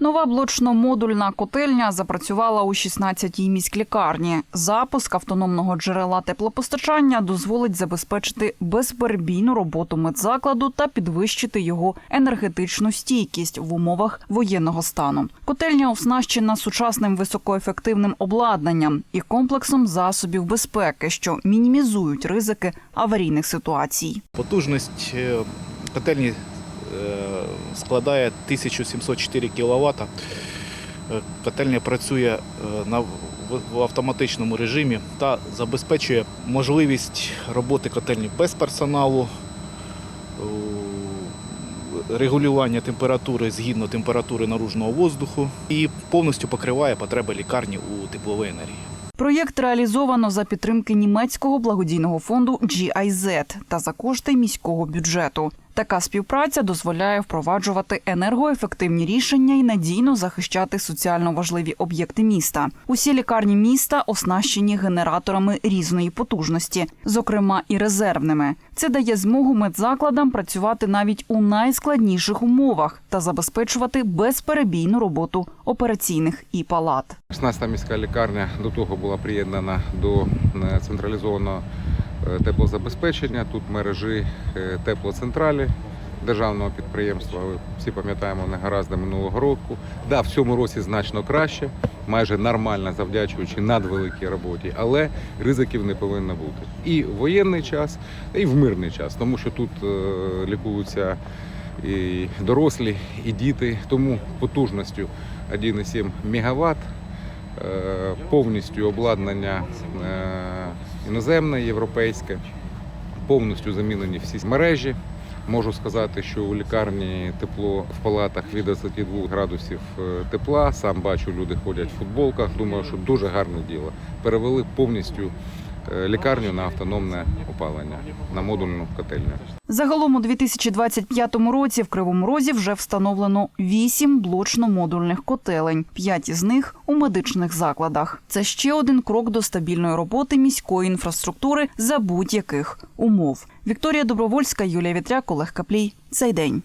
Нова блочно-модульна котельня запрацювала у 16-й міськлікарні. Запуск автономного джерела теплопостачання дозволить забезпечити безперебійну роботу медзакладу та підвищити його енергетичну стійкість в умовах воєнного стану. Котельня оснащена сучасним високоефективним обладнанням і комплексом засобів безпеки, що мінімізують ризики аварійних ситуацій. Потужність е, котельні складає 1704 кВт. Котельня працює е, на, в- автоматичному режимі та забезпечує можливість роботи котельні без персоналу, е, регулювання температури згідно температури наружного воздуху і повністю покриває потреби лікарні у тепловій енергії. Проєкт реалізовано за підтримки німецького благодійного фонду GIZ та за кошти міського бюджету. Така співпраця дозволяє впроваджувати енергоефективні рішення і надійно захищати соціально важливі об'єкти міста. Усі лікарні міста оснащені генераторами різної потужності, зокрема і резервними. Це дає змогу медзакладам працювати навіть у найскладніших умовах та забезпечувати безперебійну роботу операційних і палат. 16-та міська лікарня до того була приєднана до е, централізованого теплозабезпечення. Тут мережі е, теплоцентралі державного підприємства. Ви всі пам'ятаємо негаразди минулого року. Да, в цьому році значно краще, майже нормально завдячуючи надвеликій роботі, але ризиків не повинно бути. І в воєнний час, і в мирний час, тому що тут е, лікуються і дорослі, і діти. Тому потужністю 1,7 МВт е, повністю обладнання е, іноземне, європейське, повністю замінені всі мережі. Можу сказати, що у лікарні тепло в палатах від 22 градусів е, тепла. Сам бачу, люди ходять в футболках. Думаю, що дуже гарне діло. Перевели повністю лікарню на автономне опалення, на модульну котельню. Загалом у 2025 році в Кривому Розі вже встановлено вісім блочно-модульних котелень, п'ять із них у медичних закладах. Це ще один крок до стабільної роботи міської інфраструктури за будь-яких умов. Вікторія Добровольська, Юлія Вітряк, Олег Каплій. Цей день.